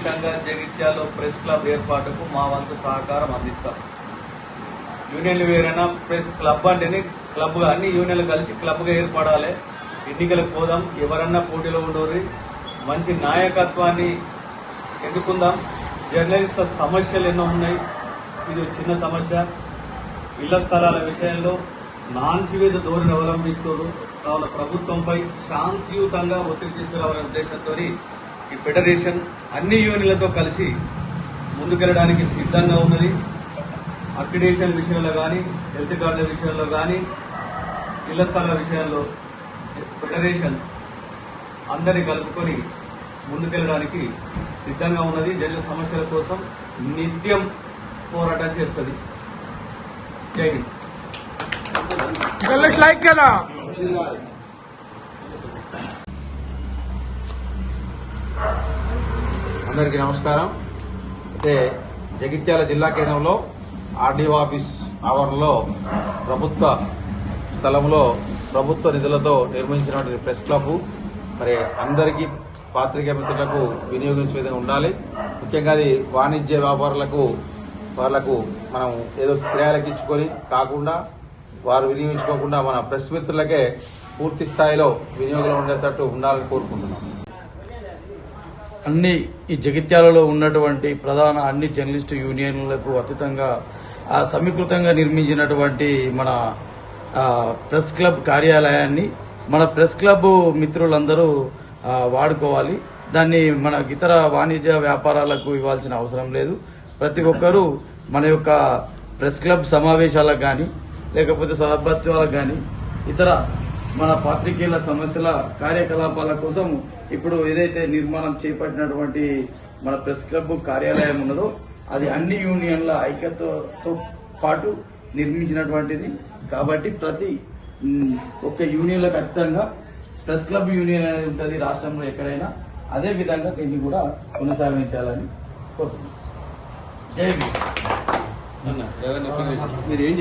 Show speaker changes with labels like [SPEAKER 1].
[SPEAKER 1] ఖచ్చితంగా జగిత్యాలో press club ఏర్పాటుకు మా వంతు సహకారం అందిస్తాం. యూనియన్లు వేరైనా ప్రెస్ క్లబ్ అంటేనే క్లబ్గా అన్ని యూనియన్లు కలిసి క్లబ్గా ఏర్పడాలి. ఎన్నికలకు పోదాం. ఎవరన్నా పోటీలో ఉండరు. మంచి నాయకత్వాన్ని ఎన్నుకుందాం. జర్నలిస్టుల సమస్యలు ఎన్నో ఉన్నాయి. ఇది చిన్న సమస్య. ఇళ్ళ స్థలాల విషయంలో నాన్సివేద ధోరణి అవలంబిస్తూ కావున ప్రభుత్వంపై శాంతియుతంగా ఒత్తిడి తీసుకురావాలనే ఉద్దేశంతో ఈ ఫెడరేషన్ అన్ని యూనియన్లతో కలిసి ముందుకెళ్ళడానికి సిద్ధంగా ఉన్నది. అక్రిడేషన్ విషయంలో కానీ హెల్త్ కార్డుల విషయంలో కానీ ఇళ్ళ స్థల విషయాల్లో ఫెడరేషన్ అందరినీ కలుపుకొని ముందుకెళ్ళడానికి సిద్ధంగా ఉన్నది. జడ్ల సమస్యల కోసం నిత్యం పోరాటం చేస్తుంది. జై హింద్.
[SPEAKER 2] లైక్ కదా
[SPEAKER 3] అందరికీ నమస్కారం. అయితే జగిత్యాల జిల్లా కేంద్రంలో ఆర్డీఓ ఆఫీస్ ఆవరణలో ప్రభుత్వ స్థలంలో ప్రభుత్వ నిధులతో నిర్మించినటువంటి ప్రెస్ క్లబ్ మరి అందరికీ పాత్రికేయ మిత్రులకు వినియోగించే విధంగా ఉండాలి. ముఖ్యంగా అది వాణిజ్య వ్యాపారులకు వాళ్ళకు మనం ఏదో కిరాయిలకు ఇచ్చుకొని కాకుండా వారు వినియోగించుకోకుండా మన ప్రెస్ మిత్రులకే పూర్తి స్థాయిలో వినియోగంలో ఉండేటట్టు ఉండాలని కోరుకుంటున్నాం.
[SPEAKER 4] అన్ని ఈ జగిత్యాలలో ఉన్నటువంటి ప్రధాన అన్ని జర్నలిస్టు యూనియన్లకు అతీతంగా సమీకృతంగా నిర్మించినటువంటి మన ప్రెస్ క్లబ్ కార్యాలయాన్ని మన ప్రెస్ క్లబ్ మిత్రులందరూ వాడుకోవాలి. దాన్ని మన ఇతర వాణిజ్య వ్యాపారాలకు ఇవ్వాల్సిన అవసరం లేదు. ప్రతి ఒక్కరూ మన యొక్క ప్రెస్ క్లబ్ సమావేశాలకు కానీ లేకపోతే సహభత్వాలకు కానీ ఇతర మన పాత్రికేయుల సమస్యల కార్యకలాపాల కోసం ఇప్పుడు ఏదైతే నిర్మాణం చేపట్టినటువంటి మన ప్రెస్ క్లబ్ కార్యాలయం ఉన్నదో అది అన్ని యూనియన్ల ఐక్యతతో పాటు నిర్మించినటువంటిది. కాబట్టి ప్రతి ఒక్క యూనియన్లకు ఖచ్చితంగా ప్రెస్ క్లబ్ యూనియన్ అనేది ఉంటుంది రాష్ట్రంలో ఎక్కడైనా. అదే విధంగా దీన్ని కూడా కొనసాగించాలని కోరుతున్నాను
[SPEAKER 1] మీరు ఏం